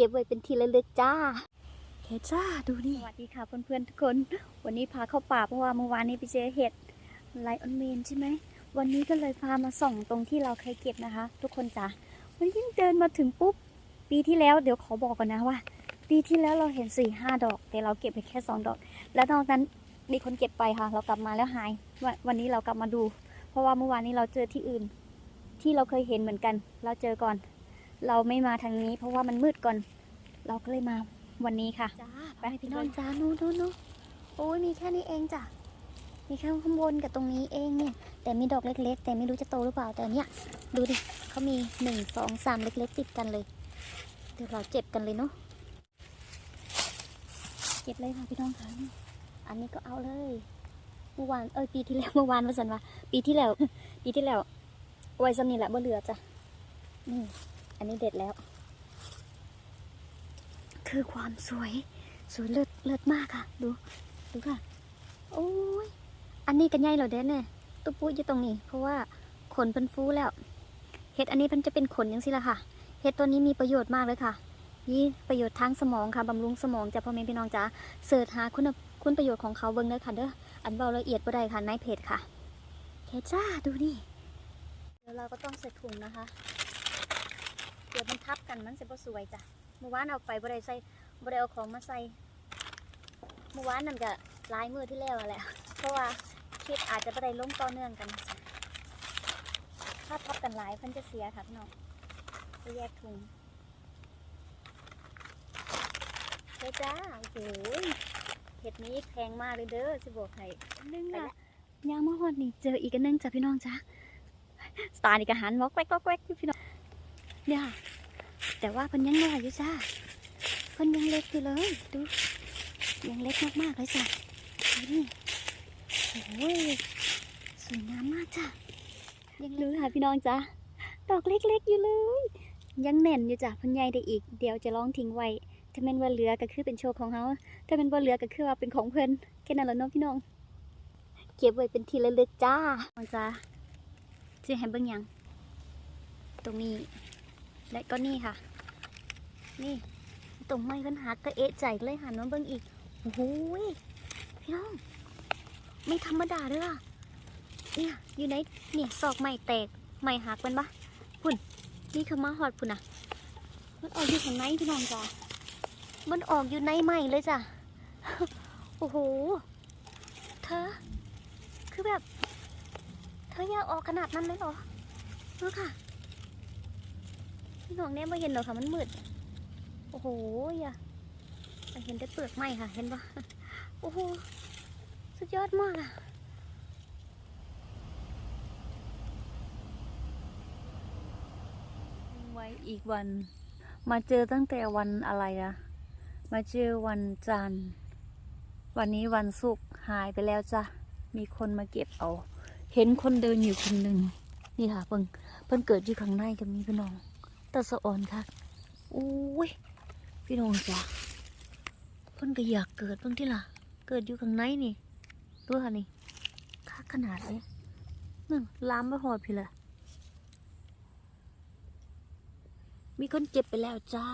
เก็บไว้เป็นที่ระลึกจ้าแค่จ้าดูนี่สวัสดีค่ะเพื่อนๆทุกคน วันนี้พาเข้าป่าเพราะว่าเมื่อวานนี้ไปเจอเห็ดไลออนเมนใช่ไหมวันนี้ก็เลยพามาส่องตรงที่เราเคยเก็บนะคะ ทุกคนจ้ะวันนี้เดินมาถึงปุ๊บปีที่แล้วเดี๋ยวขอบอกก่อนนะว่า ปีที่แล้วเราเห็นสี่ห้าดอก แต่เราเก็บไปแค่สองดอก แล้วนอกนั้นมีคนเก็บไปค่ะ เรากลับมาแล้วหายวันวันนี้เรากลับมาดู เพราะว่าเมื่อวานนี้เราเจอที่อื่น ที่เราเคยเห็นเหมือนกัน เราเจอก่อน เราไม่มาทางนี้ เพราะว่ามันมืดก่อน เราก็เลยมาวันนี้ค่ะ จ้าไปให้พี่น้องจ้านู้นนู้นนู้นโอ้ยมีแค่นี้เองจ้ะ มีแค่ข้างบนกับตรงนี้เองเนี่ย แต่มีดอกเล็ก ๆ แต่ไม่รู้จะโตหรือเปล่า แต่เนี่ย ดูดิเขามีหนึ่งสองสามเล็ก ๆ ติดกันเลย เดี๋ยวเราเจ็บกันเลยเนาะ เจ็บเลยค่ะพี่น้องค่ะนี่อันนี้ก็เอาเลย เมื่อวาน เอ้ยปีที่แล้วเมื่อวานว่าสันว่าปีที่แล้ว ปีที่แล้วไว้สำนีแหละบ่เหลือจ้ะนี่ อันนี้เด็ดแล้ว คือความสวย สวยเลิศเลิศมากค่ะ ดู ดูค่ะ โอ้ย อันนี้กันใหญ่เหรอเด้เนี่ยตุ๊ปุ้ยอยู่ตรงนี้ เพราะว่าขนเพิ่นฟูแล้ว เห็ดอันนี้เพิ่นจะเป็นขนยังสิละค่ะ เห็ดตัวนี้มีประโยชน์มากเลยค่ะนี่ประโยชน์ทางสมองค่ะบำรุงสมองจากพ่อแม่พี่น้องจ๋าเสิร์ชหาคุณคุณประโยชน์ของเขาเบิ่งเด้อค่ะเด้อ อันเบาละเอียดบ่ได้ค่ะในเพจค่ะแค่จ้าดูนี่ เดี๋ยวเราก็ต้องใส่ถุงนะคะ ดี๋ยวมันทับกันมันจะบ่สวยจ้ะเมื่อวานเอาไปบ่ได้ใส่บ่ได้เอาของมาใส่เมื่อวานนั่นก็หลายมือที่แล้วอะแหละเพราะว่าคลิปอาจจะบ่ได้ลงต่อเนื่องกันจ้ะถ้าทับกันหลายมันจะเสียค่ะพี่น้องจะแยกถุงเฮ้ยจ้าโอ้โหเห็ดนี้แพงมากเลยเด้อสิบอกให้นึงอะยางมะฮอดนี่เจออีกอันนึงจ้ะพี่น้องจ้ะสไตล์นี่ก็หันวอกแวกวอกแวกอยู่พี่น้อง เนี่ยแต่ว่าเพิ่นยังน้อยอยู่จ้าเพิ่นยังเล็กอยู่เลยดูยังเล็กมากๆเลยจ้ะดูนี่โอ้ยสวยงามมากจ้ะยังรู้ค่ะพี่น้องจ้ะดอกเล็กๆอยู่เลย ยังแน่นอยู่จ้ะพันใหญ่ได้อีกเดี๋ยวจะลองทิ้งไว้ถ้าเป็นว่าเหลือก็คือเป็นโชว์ของเขาถ้าเป็นว่าเหลือก็คือว่าเป็นของเพิ่นแค่นั้นแหละเนาะพี่น้อง เก็บไว้เป็นที่ระลึกจ้าจ้าจะให้เบิ่งยังตรงนี้ และก็นี่ค่ะ นี่ตรงไม้เพิ่นหักก็เอะใจเลยหันมาเบิ่งอีกโอ้โหยพี่น้อง ไม่ธรรมดาเด้อเนี่ยอยู่ในเนี่ยซอกไม้แตกไม้หักเป็นปะพุ่นนี่คือมาหอดพุ่นอะ มันออกอยู่ข้างในพี่น้องจ้ะมันออกอยู่ในไม้เลยจ้ะโอ้โหเธอ คือแบบ เธออยากออกขนาดนั้นเลยเหรอดูค่ะ พี่น้องเนี่ไม่เห็นหรอกค่ะมันมืด โอ้โหอย่าเห็นแต่เปลือกไม้ค่ะ เห็นปะโอ้โห สุดยอดมากอะไว้อีกวัน มาเจอตั้งแต่วันอะไรอะมาเจอวันจันทร์ วันนี้วันศุกร์หายไปแล้วจ้ะ มีคนมาเก็บเอา เห็นคนเดินอยู่คนหนึ่งนี่ค่ะเพิ่งเพิ่นเกิดอยู่ข้างในกับมีพี่น้อง แตะสะอ่อนค่ะอุ้ยพี่น้องจ้ะเพิ่นก็อยากเกิดเพิ่งที่ล่ะ เกิดอยู่ข้างในนี่ตัวค่ะนี่ค่าขนาดเลยนึ่งลามไม่หอดพี่ละมีคนเจ็บไปแล้วจ้า